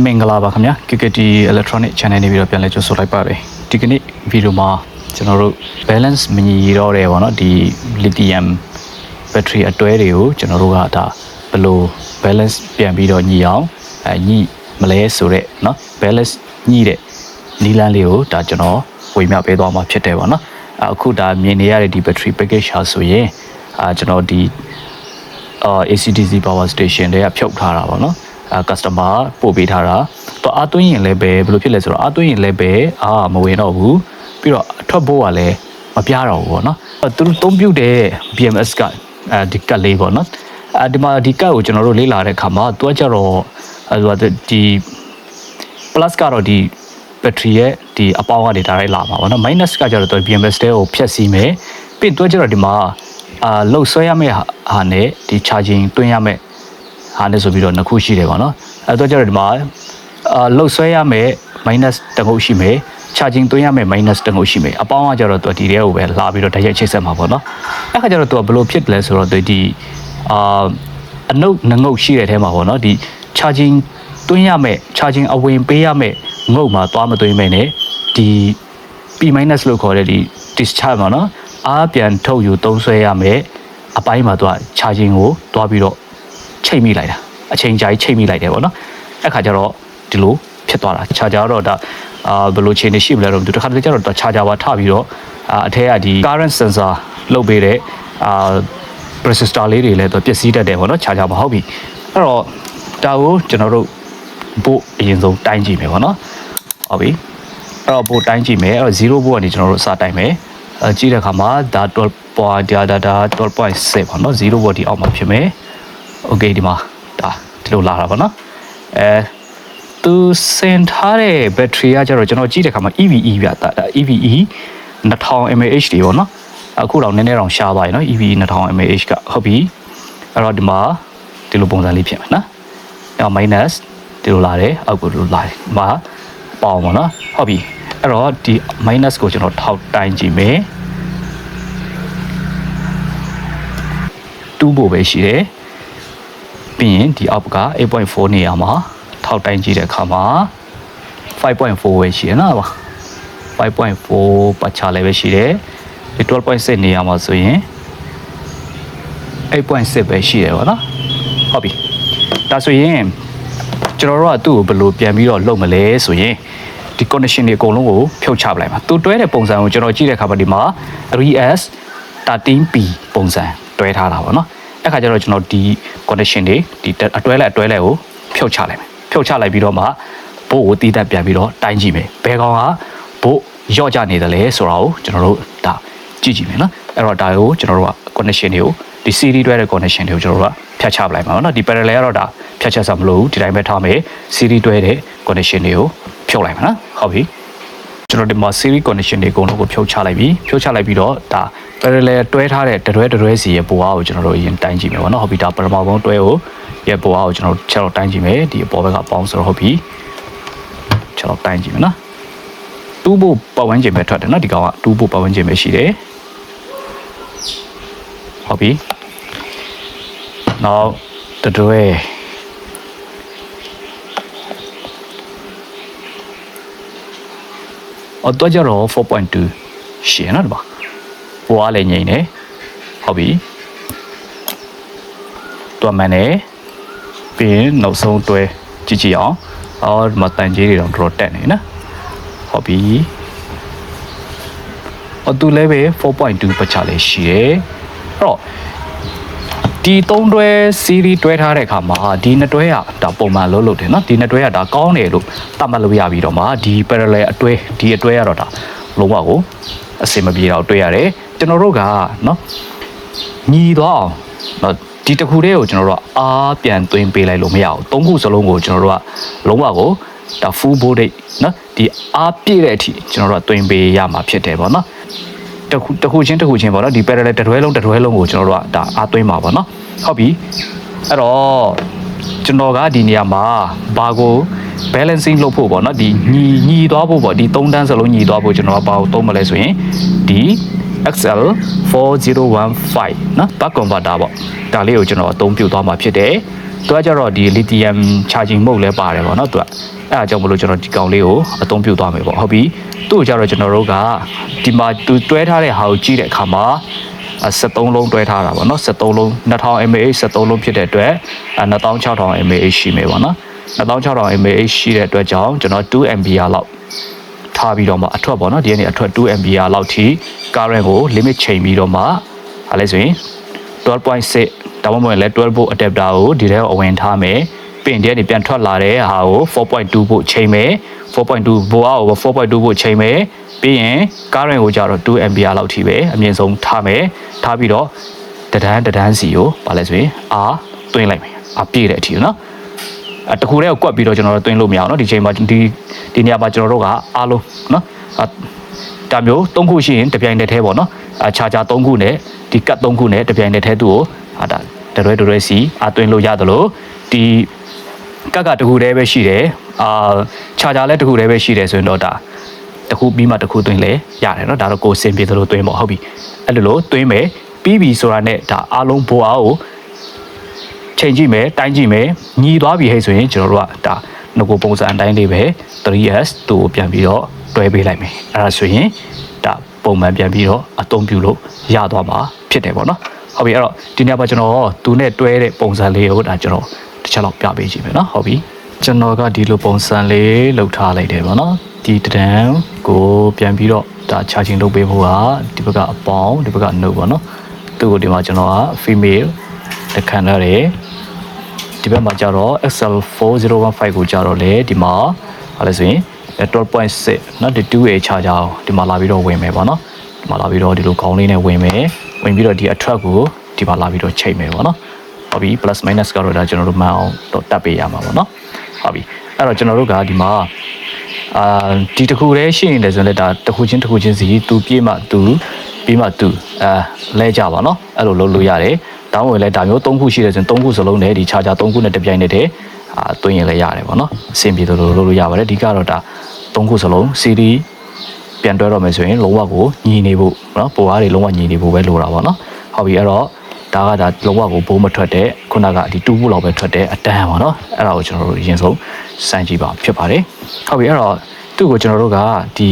မင်္ဂလာပါခင်ဗျာ KKT Electronic Channel နေပြီးတော့ပြန်လည်ကြိုဆိုလိုက်ပါတယ်ဒီကနေ့ဗီဒီယိုမှာကျွန်တော်တို့ balance မညီတော့တဲ့ပေါ့နော်ဒီ lithium battery အတွဲတွေကိုကျွန်တော်တို့ကဒါဘယ်လို balance ပြန်ပြီးတော့ညီအောင်အဲညီမလဲဆိုတဲ့နော် balance ညီတဲ့နီလန်းလေးကိုဒါကျွန်တော်ဝေမျှပေးသွားမှာဖြစ်တယ်ပေါ့နော်အခုဒါမြင်နေရတဲ့ဒီ battery package ဟာဆိုရင်အာကျွန်တော်ဒီအာ ACDC power station တွေကဖြုတ်ထားတာပေါ့နော် customer ပို့ပေးထားတာသူအားသွင်းရင်လည်းပဲဘယ်လိုဖြစ်လဲဆိုတော့အားသွင်းရင်လည်းပဲအာမဝင်တော့ဘူးပြီးတော့အထွက်ဖို့ကလည်းမပြတော့ဘူးပေါ့နော်အဲသူတို့သုံးပြုတ်တဲ့ BMS ကအဲဒီကတ်လေးပေါ့နော်အဲဒီမှာဒီကတ်ကိုကျွန်တော်တို့လေ့လာတဲ့အခါမှာသူကကြတော့အဲဒီဒီ plus ကတော့ဒီ battery ရဲ့ဒီအပေါင်းကနေဒါရိုက်လာမှာပေါ့နော် minus ကကြတော့သူ BMS တဲကိုဖြတ်စီးမယ်ပြီးတော့ကြတော့ဒီမှာအာလှုပ်ဆွဲရမယ့်ဟာနဲ့ဒီ charging တွင်းရမယ့် ဟာနဲ့ဆိုပြီးတော့နှစ်ခုရှိတယ်ပေါ့နော်အဲတော့ကြတော့ဒီမှာအာလှုပ်ဆွဲရမယ့် minus တစ်ခုရှိမယ် charging တွင်းရမယ့် minus တစ်ခုရှိမယ်အပေါင်းကကြတော့သူဒီတဲကိုပဲလာပြီးတော့တိုက်ရိုက်ချိတ်ဆက်မှာပေါ့နော်အဲ့ခါကျတော့သူကဘယ်လိုဖြစ်လဲဆိုတော့ဒီအာအနုပ်ငငုတ်ရှိတဲ့အဲမှာပေါ့နော်ဒီ charging တွင်းရမယ့် charging အဝင်ပေးရမယ့်ငုတ်မှာသွားမသွင်းမဲ့နဲ့ဒီ P- လို့ခေါ်တဲ့ဒီ discharge ပေါ့နော်အားပြန်ထုတ်ယူသုံးဆွဲရမယ်အပိုင်းမှာသူက charging ကိုတွားပြီးတော့ ချိန်မိလိုက်တာအချိန်ကြာကြီးချိန်မိလိုက်တယ်ပေါ့နော်အဲ့ခါကျတော့ဒီလိုဖြစ်သွားတာ charger တော့ဒါအာဘယ်လိုချိန်နေရှိမလဲတော့ဒီတစ်ခါတလေကျတော့ charger ပါထပြီးတော့အာအထက်ကဒီ current sensor လုတ်ပေးတဲ့အာ resistor လေးတွေလည်းသူပျက်စီးတတ်တယ်ပေါ့နော် charger မဟုတ်ပြီအဲ့တော့ဒါကိုကျွန်တော်တို့ဘို့အရင်ဆုံးတိုင်းကြည့်မယ်ပေါ့နော်ဟုတ်ပြီအဲ့တော့ပို့တိုင်းကြည့်မယ်အဲ့တော့0ဘို့ကနေကျွန်တော်တို့စတိုင်းမယ်အဲကြည့်တဲ့အခါမှာဒါ12 point ဒါဒါဒါ12.6ပေါ့နော်0ဘို့ဒီအောက်မှာဖြစ်မယ် โอเคဒီမှာဒါဒီလိုလာတာပေါ့နော်အဲသူစင်ထားတဲ့ battery ကကျတော့ကျွန်တော်ကြည့်တဲ့အခါမှာ EVE ပြတာ EVE 2000 mAh တွေပေါ့နော်အခုတော့နည်းနည်းတော့ရှားသွားပြီနော် EVE 2000 mAh ကဟုတ်ပြီအဲ့တော့ဒီမှာဒီလိုပုံစံလေးဖြစ်မယ်နော်အဲ့တော့ minus ဒီလိုလာတယ်အောက်ကိုဒီလိုလာတယ်ဒီမှာပေါအောင်ပေါ့နော်ဟုတ်ပြီအဲ့တော့ဒီ minus ကိုကျွန်တော်ထောက်တိုင်းကြည့်မယ်2ဖို့ပဲရှိတယ် ပြီးရင်ဒီအောက်က8.4နေရာမှာထောက်တိုင်းကြည့်တဲ့အခါမှာ5.4ပဲရှိရနော်ပါ5.4ပတ်ချလည်းပဲရှိတယ်ဒီ12.6နေရာမှာဆိုရင်8.6ပဲရှိတယ်ဗောနော်ဟုတ်ပြီဒါဆိုရင်ကျွန်တော်တို့ကသူ့ကိုဘယ်လိုပြန်ပြီးတော့လုပ်မလဲဆိုရင်ဒီ condition တွေအကုန်လုံးကိုဖြုတ်ချပလိုက်မှာသူတွဲတဲ့ပုံစံကိုကျွန်တော်ကြည့်တဲ့အခါမှာဒီမှာ 3s 13p ပုံစံတွဲထားတာပေါ့နော် အဲ့ခါကျတော့ကျွန်တော်ဒီ condition တွေဒီအတွဲလိုက်အတွဲလိုက်ကိုဖြုတ်ချလိုက်မယ်ဖြုတ်ချလိုက်ပြီးတော့မှဘို့ကိုတီးတက်ပြန်ပြီးတော့တိုင်းကြည့်မယ်ဘယ်ကောင်ကဘို့ရော့ကြနေတယ်လဲဆိုတာကိုကျွန်တော်တို့ဒါကြည့်ကြည့်မယ်နော်အဲ့တော့ဒါကိုကျွန်တော်တို့က condition တွေကိုဒီ series တွဲတဲ့ connection တွေကိုကျွန်တော်တို့ကဖြတ်ချပလိုက်မှာပေါ့နော်ဒီ parallel ကတော့ဒါဖြတ်ချက်ဆက်မလို့ဒီတိုင်းပဲထားမယ် series တွဲတဲ့ connection တွေကိုဖြုတ်လိုက်မှာနော်ဟုတ်ပြီကျွန်တော်ဒီမှာ series connection တွေအကုန်လုံးကိုဖြုတ်ချလိုက်ပြီဖြုတ်ချလိုက်ပြီးတော့ဒါ parallel တွဲထားတဲ့တတွဲတတွဲစီရဲ့ပိုအားကိုကျွန်တော်တို့အရင်တိုင်းကြည့်မယ်ပေါ့နော်ဟုတ်ပြီဒါပထမဆုံးတွဲကိုရဲ့ပိုအားကိုကျွန်တော်တို့ချက်တော့တိုင်းကြည့်မယ်ဒီအပေါ်ဘက်ကပေါင်းဆိုတော့ဟုတ်ပြီချက်တော့တိုင်းကြည့်မယ်နော်တူးဖို့ပတ်ဝန်းကျင်ပဲထွက်တယ်နော်ဒီကောင်ကတူးဖို့ပတ်ဝန်းကျင်ပဲရှိတယ်ဟုတ်ပြီနောက်တတွဲအော်တော့ကြတော့4.2ရှင်းနော်ဒီ ပါပွားလည်းငိမ့်နေဟုတ်ပြီတွားမှန်နေပြီးရင်နောက်ဆုံးတွဲကြည့်ကြည့်အောင်အော်ဒီမှာတန်ကြီးတွေတော့တော်တော်တက်နေနော်ဟုတ်ပြီအော်သူလည်းပဲ4.2ပတ်ချလေးရှိတယ်အဲ့တော့ဒီသုံးတွဲ series တွဲထားတဲ့အခါမှာဒီနှစ်တွဲကဒါပုံမှန်လို့လို့တယ်နော်ဒီနှစ်တွဲကဒါကောင်းတယ်လို့သတ်မှတ်လို့ရပြီးတော့မှဒီ parallel အတွဲဒီအတွဲကတော့ဒါလုံးဝကိုအစင်မပြေတော့တွေ့ရတယ် ကျွန်တော်တို့ကနော်ညီသွားအောင်နော်ဒီတစ်ခုတည်းကိုကျွန်တော်တို့ကအားပြန်သွင်းပေးလိုက်လို့မရဘူးသုံးခုစလုံးကိုကျွန်တော်တို့ကလုံးဝကိုဒါ full body နော်ဒီအားပြည့်တဲ့အထိကျွန်တော်တို့ကသွင်းပေးရမှာဖြစ်တယ်ပေါ့နော်တစ်ခုတစ်ခုချင်းတစ်ခုချင်းပေါ့နော်ဒီ parallel တစ်တွဲလုံးတစ်တွဲလုံးကိုကျွန်တော်တို့ကဒါအားသွင်းပါပေါ့နော်ဟုတ်ပြီအဲ့တော့ကျွန်တော်ကဒီနေရာမှာဘာကို balancing လုပ်ဖို့ပေါ့နော်ဒီညီညီသွားဖို့ပေါ့ဒီ၃တန်းစလုံးညီသွားဖို့ကျွန်တော်ကဘာကိုသုံးမလဲဆိုရင်ဒီ XL 4015နော် back converter ပေါ့ဒါလေးကိုကျွန်တော်အသုံးပြုသွားမှာဖြစ်တယ်သူကကြတော့ဒီ lithium charging mode လဲပါတယ်ပေါ့နော်သူကအဲ့ဒါကြောင့်မလို့ကျွန်တော်ဒီကောင်လေးကိုအသုံးပြုသွားမယ်ပေါ့ဟုတ်ပြီသူ့ကိုကြတော့ကျွန်တော်တို့ကဒီမှာသူတွဲထားတဲ့ဟာကိုကြည့်တဲ့အခါမှာ73လုံးတွဲထားတာပေါ့နော်73လုံး2000 mAh 73လုံးဖြစ်တဲ့အတွက်16000 mAh ရှိမယ်ပေါ့နော်16000 mAh ရှိတဲ့အတွက်ကြောင့်ကျွန်တော်2 ampere လောက် ထားပြီးတော့မှအထွက်ပေါ့နော်ဒီကနေအထွက်2 ampere လောက်ထိ current ကို limit ချိန်ပြီးတော့မှဟာလဲဆိုရင်12.6ဒါမှမဟုတ်လည်း12 volt adapter ကိုဒီထဲကိုအဝင်ထားမယ်ပင်တဲ့နေပြန်ထွက်လာတဲ့ဟာကို4.2 volt ချိန်မယ်4.2 volt အောက်ကို4.2 volt ချိန်မယ်ပြီးရင် current ကိုကြတော့2 ampere လောက်ထိပဲအမြင့်ဆုံးထားမယ်ထားပြီးတော့တဒန်းတဒန်းစီကိုဗာလဲဆိုရင်အာတွင်းလိုက်မယ်အာပြည့်တဲ့အထိနော်အ တခုတည်းကိုကွက်ပြီးတော့ကျွန်တော်တို့တွင်းလို့မရအောင်เนาะဒီချိန်မှာဒီဒီနေရာမှာကျွန်တော်တို့ကအားလုံးเนาะဒါမျိုး၃ခုရှိရင်တစ်ပြိုင်တည်းထဲပေါ့เนาะအချာချာ၃ခုနဲ့ဒီကတ်၃ခုနဲ့တစ်ပြိုင်တည်းထဲသူ့ကိုဟာဒါတရွဲတရွဲစီအသွင်းလို့ရတယ်လို့ဒီကတ်ကတခုတည်းပဲရှိတယ်အာချာချာလည်းတခုတည်းပဲရှိတယ်ဆိုရင်တော့ဒါတခုပြီးမှတခုသွင်းလဲရတယ်เนาะဒါတော့ကိုယ်စင်ပြေသလိုသွင်းပေါ့ဟုတ်ပြီအဲ့လိုလိုသွင်းမယ်ပြီးပြီဆိုတာနဲ့ဒါအားလုံးဘိုးအားကို ချိန်ကြည့်မယ်တိုင်းကြည့်မယ်ညီသွားပြီဟဲ့ဆိုရင်ကျွန်တော်တို့ကဒါငကိုပုံစံအတိုင်းလေးပဲ 3S သူ့ကိုပြန်ပြီးတော့တွဲပေးလိုက်မယ်အဲ့ဒါဆိုရင်ဒါပုံမှန်ပြန်ပြီးတော့အသုံးပြုလို့ရသွားမှာဖြစ်တယ်ပေါ့နော်ဟုတ်ပြီအဲ့တော့ဒီနေ့ပါကျွန်တော်သူနဲ့တွဲတဲ့ပုံစံလေးကိုဒါကျွန်တော်တစ်ချက်လောက်ပြပေးကြည့်မယ်နော်ဟုတ်ပြီကျွန်တော်ကဒီလိုပုံစံလေးလုပ်ထားလိုက်တယ်ပေါ့နော်ဒီတံကိုပြန်ပြီးတော့ဒါ charging လုပ်ပေးဖို့ကဒီဘက်ကအပေါင်းဒီဘက်က no ပေါ့နော်သူ့ကိုဒီမှာကျွန်တော်က female တခန့်ရတယ် ဒီဘက်မှာကျတော့ XL4015 ကိုကျတော့လေဒီမှာဟာလဲဆိုရင်12.6เนาะဒီ 2A charger ကိုဒီမှာလာပြီးတော့ဝင်မယ်ပေါ့နော်ဒီမှာလာပြီးတော့ဒီလိုခေါင်းလေးနဲ့ဝင်မယ်ဝင်ပြီးတော့ဒီအထက်ကိုဒီမှာလာပြီးတော့ချိန်မယ်ပေါ့နော်ဟုတ်ပြီ plus minus ကတော့ဒါကျွန်တော်တို့မှန်အောင်တော့တက်ပေးရမှာပေါ့နော်ဟုတ်ပြီအဲ့တော့ကျွန်တော်တို့ကဒီမှာအာဒီတစ်ခုတည်းရှိနေတယ်ဆိုရင်လည်းဒါတစ်ခုချင်းတစ်ခုချင်းစီသူပြေးမှသူပြီးမှသူအဲလဲကြပါနော်အဲ့လိုလုပ်လို့ရတယ် တောင်းဝင်လဲဒါမျိုး၃ခုရှိတယ်ဆိုရင်၃ခုစလုံးနဲ့ဒီ charger ၃ခုနဲ့တပြိုင်နက်တည်းအာတွင်းရင်လည်းရတယ်ပေါ့နော်အဆင်ပြေသလိုလုပ်လို့ရပါတယ်အဓိကတော့ဒါ၃ခုစလုံး CD ပြန်တွဲတော့မယ်ဆိုရင်လုံးဝကိုညီနေဖို့နော်ပိုအားတွေလုံးဝညီနေဖို့ပဲလိုတာပေါ့နော်ဟုတ်ပြီအဲ့တော့ဒါကဒါလုံးဝကိုဘိုးမထွက်တဲ့ခုနကဒီတူဘူးလောက်ပဲထွက်တဲ့အတန်းပေါ့နော်အဲ့ဒါကိုကျွန်တော်တို့အရင်ဆုံးစမ်းကြည့်ပါဖြစ်ပါတယ်ဟုတ်ပြီအဲ့တော့သူ့ကိုကျွန်တော်တို့ကဒီ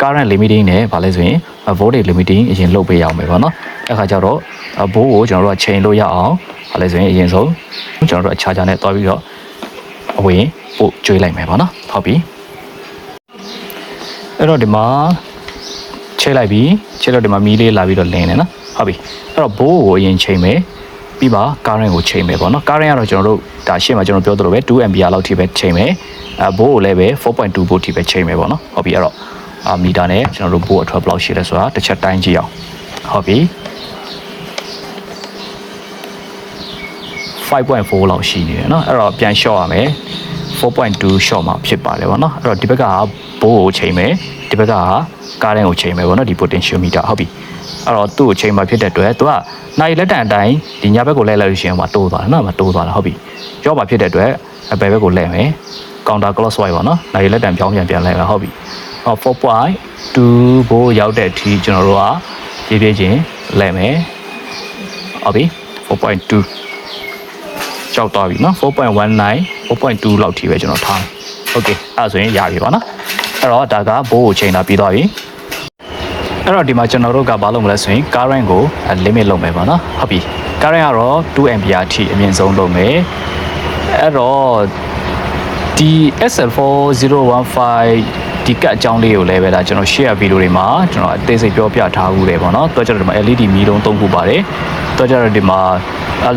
current limiting နဲ့ဗာလဲဆိုရင် voltage limiting အရင်လုပ်ပေးရအောင်ပဲပေါ့နော်အဲ့ခါကျတော့ ဘိုးကိုကျွန်တော်တို့ကချိန်လို့ရအောင်ဗာလဲဆိုရင်အရင်ဆုံးကျွန်တော်တို့အချာချာနဲ့တွားပြီးတော့အဝင်ပို့ကျွေးလိုက်မယ်ပေါ့နော်ဟုတ်ပြီအဲ့တော့ဒီမှာချိန်လိုက်ပြီချိန်တော့ဒီမှာမီးလေးလာပြီးတော့လင်းနေနော်ဟုတ်ပြီအဲ့တော့ဘိုးကိုအရင်ချိန်မယ်ပြီးပါ current ကိုချိန်မယ်ပေါ့နော် current ကတော့ကျွန်တော်တို့ဒါရှေ့မှာကျွန်တော်ပြောသလိုပဲ 2 ampere လောက်ထိပဲချိန်မယ်အဲဘိုးကိုလည်းပဲ4.2 volt ထိပဲချိန်မယ်ပေါ့နော်ဟုတ်ပြီအဲ့တော့အာမီတာနဲ့ကျွန်တော်တို့ဘိုးအထွက်ဘယ်လောက်ရှိလဲဆိုတာတစ်ချက်တိုင်းကြည့်အောင်ဟုတ်ပြီ 5.4လောက်ရှိနေတယ်เนาะအဲ့တော့ပြန်လျှော့ရမယ်4.2 short မှာဖြစ်ပါတယ်ဗောနော်အဲ့တော့ဒီဘက်ကဘိုးကိုချိန်မယ်ဒီဘက်ကကားတန်းကိုချိန်မယ်ဗောနော်ဒီ potential meter ဟုတ်ပြီအဲ့တော့သူ့ကိုချိန်မှာဖြစ်တဲ့အတွက်သူကနိုင်လက်တန်အတိုင်းဒီညာဘက်ကိုလဲလိုက်လို့ရှိရင်ဟိုတိုးသွားတယ်နော်မတိုးသွားတာဟုတ်ပြီရော့မှာဖြစ်တဲ့အတွက်အပယ်ဘက်ကိုလဲမယ် counter clockwise ဗောနော်နိုင်လက်တန်ပြောင်းပြန်ပြန်လဲတာဟုတ်ပြီဟော4.2ဘိုးရောက်တဲ့အထိကျွန်တော်တို့ကပြေးပြေးချင်းလဲမယ်ဟုတ်ပြီ4.2 ကြောက်သွားပြီเนาะ4.19 4.2လောက်ထိပဲကျွန်တော်ထားတယ်။ Okay အဲ့ဒါဆိုရင်ရပြီပါเนาะ။အဲ့တော့ဒါကဘိုးကိုချိန်တာပြီးသွားပြီ။အဲ့တော့ဒီမှာကျွန်တော်တို့ကဘာလုပ်မလဲဆိုရင် current ကို limit လုပ်မယ်ပါเนาะ။ဟုတ်ပြီ။ current ကတော့ 2 ampere အထိအမြင့်ဆုံးလုပ်မယ်။အဲ့တော့ဒီ SL4015 ဒီကတ်အကြောင်းလေးကိုလည်းပဲဒါကျွန်တော် share ဗီဒီယိုတွေမှာကျွန်တော်အသေးစိတ်ပြောပြထားဦးတယ်ပေါ့နော်။တော့ကျတော့ဒီမှာ LED မီးလုံးသုံးခုပါတယ်။တော့ကျတော့ဒီမှာ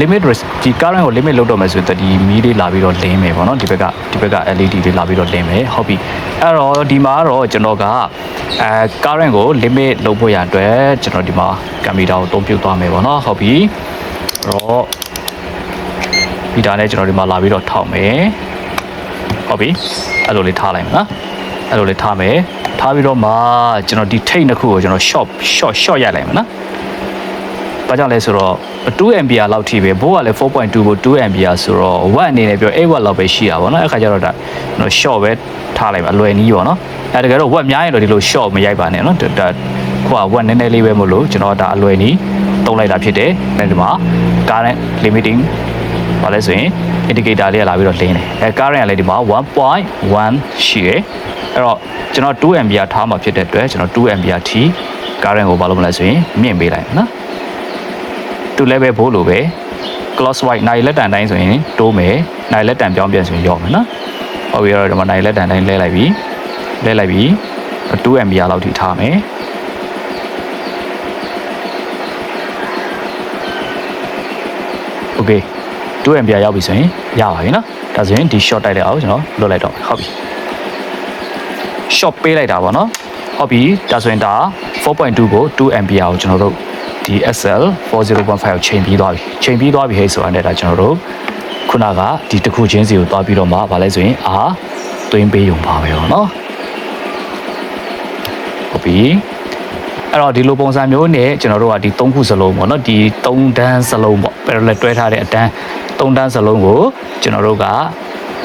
limit risk ဒီ current ကို limit လုပ်တော့မယ်ဆိုရင်ဒီမီးလေးလာပြီးတော့လင်းမယ်ပေါ့နော်ဒီဘက်ကဒီဘက်က LED လေးလာပြီးတော့လင်းမယ်ဟုတ်ပြီအဲ့တော့ဒီမှာတော့ကျွန်တော်ကအဲ current ကို limit လုပ်ဖို့ရအတွက်ကျွန်တော်ဒီမှာကင်မီတာကိုတုံးပြုတ်သွားမယ်ပေါ့နော်ဟုတ်ပြီအဲ့တော့မီတာနဲ့ကျွန်တော်ဒီမှာလာပြီးတော့ထောက်မယ်ဟုတ်ပြီအဲ့လိုလေးထားလိုက်မယ်နော် အဲ့လိုလေးထားမယ်ထားပြီးတော့မှကျွန်တော်ဒီထိတ်နှစ်ခုကိုကျွန်တော် short short short ရိုက်လိုက်မယ်နော်ဘာကြောင့်လဲဆိုတော့2 ampere လောက်ထိပဲဘိုးကလည်း4.2ဘို့2 ampere ဆိုတော့ watt အနေနဲ့ပြော8 watt လောက်ပဲရှိတာပေါ့နော်အဲ့ခါကျတော့ဒါကျွန်တော် short ပဲထားလိုက်ပါအလွယ်နီးပေါ့နော်အဲ့တကယ်တော့ watt များရင်တော့ဒီလို short မရိုက်ပါနဲ့နော်ဒါခွာ watt နည်းနည်းလေးပဲမလို့ကျွန်တော်ဒါအလွယ်နီးတုံးလိုက်တာဖြစ်တယ်အဲ့ဒီမှာ current limiting ဘာလဲဆိုရင် indicator လေးကလာပြီးတော့လင်းတယ်အဲ current ကလည်းဒီမှာ1.1ရှိရယ် အဲ့တော့ကျွန်တော် 2 ampere ထားမှာဖြစ်တဲ့အတွက်ကျွန်တော်2 ampere T current ကိုဘာလို့မလဲဆိုရင်မြင့်ပေးလိုက်နော်တူလည်းပဲဘိုးလိုပဲ clockwise နိုင်လက်တန်တိုင်းဆိုရင်တိုးမယ်နိုင်လက်တန်ပြောင်းပြန်ဆိုရင်ရော့မယ်နော်ဟုတ်ပြီအဲ့တော့ဒီမှာနိုင်လက်တန်တိုင်းလဲလိုက်ပြီလဲလိုက်ပြီ2 ampere လောက်ထိထားမယ် โอเค2 ampere ရောက်ပြီဆိုရင်ရပါပြီเนาะဒါဆိုရင်ဒီ short တိုက်လိုက်အောင်ကျွန်တော်လွတ်လိုက်တော့ဟုတ်ပြီ short ပေးလိုက်တာပေါ့နော်ဟုတ်ပြီဒါဆိုရင်ဒါ4.2ကို2 ampere ကိုကျွန်တော်တို့ဒီ SL 40.5ကိုချိန်ပြီးသွားပြီချိန်ပြီးသွားပြီဟဲ့ဆိုတာနဲ့ဒါကျွန်တော်တို့ခုနကဒီတစ်ခုချင်းစီကိုတွားပြီးတော့မှဗာလဲဆိုရင်အာသွင်းပေးရုံပါပဲပေါ့နော်ဟုတ်ပြီအဲ့တော့ဒီလိုပုံစံမျိုးနဲ့ကျွန်တော်တို့ကဒီ၃ခုစလုံးပေါ့နော်ဒီ၃တန်းစလုံးပေါ့ parallel တွဲထားတဲ့အတန်း၃တန်းစလုံးကိုကျွန်တော်တို့က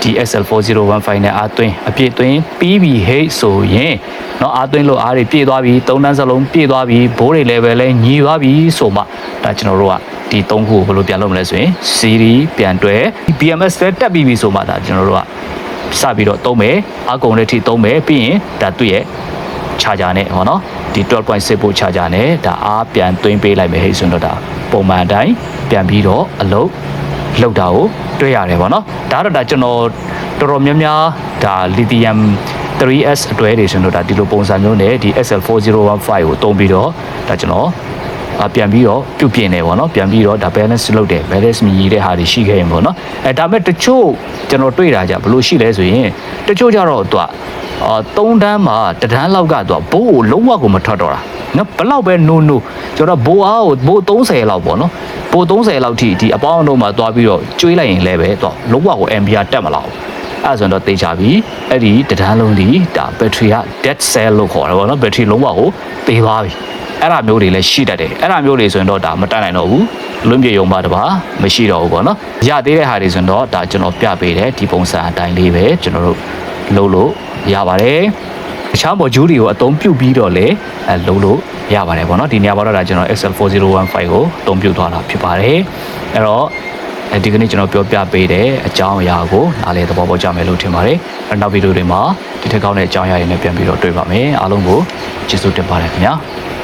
ဒီ SL4015 နဲ့အားသွင်းအပြည့်သွင်းပြီးပြီဟဲ့ဆိုရင်เนาะအားသွင်းလို့အားတွေပြည့်သွားပြီ၃တန်းစလုံးပြည့်သွားပြီဘိုးတွေလည်းပဲလဲညီသွားပြီဆိုမှဒါကျွန်တော်တို့ကဒီ၃ခုကိုဘယ်လိုပြန်လုပ်မလဲဆိုရင် series ပြန်တွဲ BMS ပဲတက်ပြီးပြီဆိုမှဒါကျွန်တော်တို့ကစပြီးတော့သုံးမယ်အကုန်လည်းထိသုံးမယ်ပြီးရင်ဒါသူ့ရဲ့ charger နဲ့ဟောနော်ဒီ12.6 volt charger နဲ့ဒါအားပြန်သွင်းပေးလိုက်မယ်ဟဲ့ဆိုတော့ဒါပုံမှန်အတိုင်းပြန်ပြီးတော့အလုပ် လောက်တာကိုတွေ့ရတယ်ဗောနော်ဒါတော့ဒါကျွန်တော်တော်တော်များများဒါ lithium 3S အတွဲတွေဆိုတော့ဒါဒီလိုပုံစံမျိုးနဲ့ဒီ SL4015 ကိုတုံးပြီးတော့ဒါကျွန်တော်အပြန်ပြီးတော့ပြုတ်ပြင်နေပေါ့နော်ပြန်ပြီးတော့ဒါ balance လုပ်တယ် balance မြည်တဲ့ဟာတွေရှိခဲ့ရင်ပေါ့နော်အဲဒါပေမဲ့တချို့ကျွန်တော်တွေ့တာကြဘယ်လိုရှိလဲဆိုရင်တချို့ကြတော့သူကအာ3တန်းမှာတတန်းလောက်ကသူကဘိုးကိုလုံးဝကိုမထွက်တော့တာ နော်ဘလောက်ပဲနိုးနိုးကျွန်တော်ဘိုးအားကိုဘိုး30လောက်ပေါ့နော်ဘိုး30လောက်ထိဒီအပေါင်းအုံမှာသွားပြီးတော့ကျွေးလိုက်ရင်လည်းပဲသူကလုံးဝကို ampere တက်မလာဘူးအဲ့ဒါဆိုရင်တော့တေချာပြီအဲ့ဒီတဒန်းလုံးဒီဒါဘက်ထရီက dead cell လို့ခေါ်တယ်ဗောနော်ဘက်ထရီလုံးဝကိုတေးသွားပြီအဲ့ဒါမျိုးတွေလည်းရှိတတ်တယ်အဲ့ဒါမျိုးတွေဆိုရင်တော့ဒါမတက်နိုင်တော့ဘူးလွင့်ပြေုံပါတပါမရှိတော့ဘူးဗောနော်ရသေးတဲ့ဟာတွေဆိုရင်တော့ဒါကျွန်တော်ပြပေးတယ်ဒီပုံစံအတိုင်းလေးပဲကျွန်တော်တို့လုပ်လို့ရပါတယ် တခြား module တွေကိုအသုံးပြုပြီးတော့လည်းအဲလုပ်လို့ရပါတယ်ဗောနော်ဒီနေရာမှာတော့ဒါကျွန်တော် XL4015 ကိုအသုံးပြုသွားတာဖြစ်ပါတယ်အဲ့တော့အဲဒီကနေ့ကျွန်တော်ပြောပြပေးတဲ့အကြောင်းအရာကိုနားလည်သဘောပေါက်ကြမယ်လို့ထင်ပါတယ်။နောက်ဗီဒီယိုတွေမှာဒီထက်ကောင်းတဲ့အကြောင်းအရာတွေနဲ့ပြန်ပြီးတော့တွေ့ပါမယ်။အားလုံးကိုကျေးဇူးတင်ပါတယ်ခင်ဗျာ။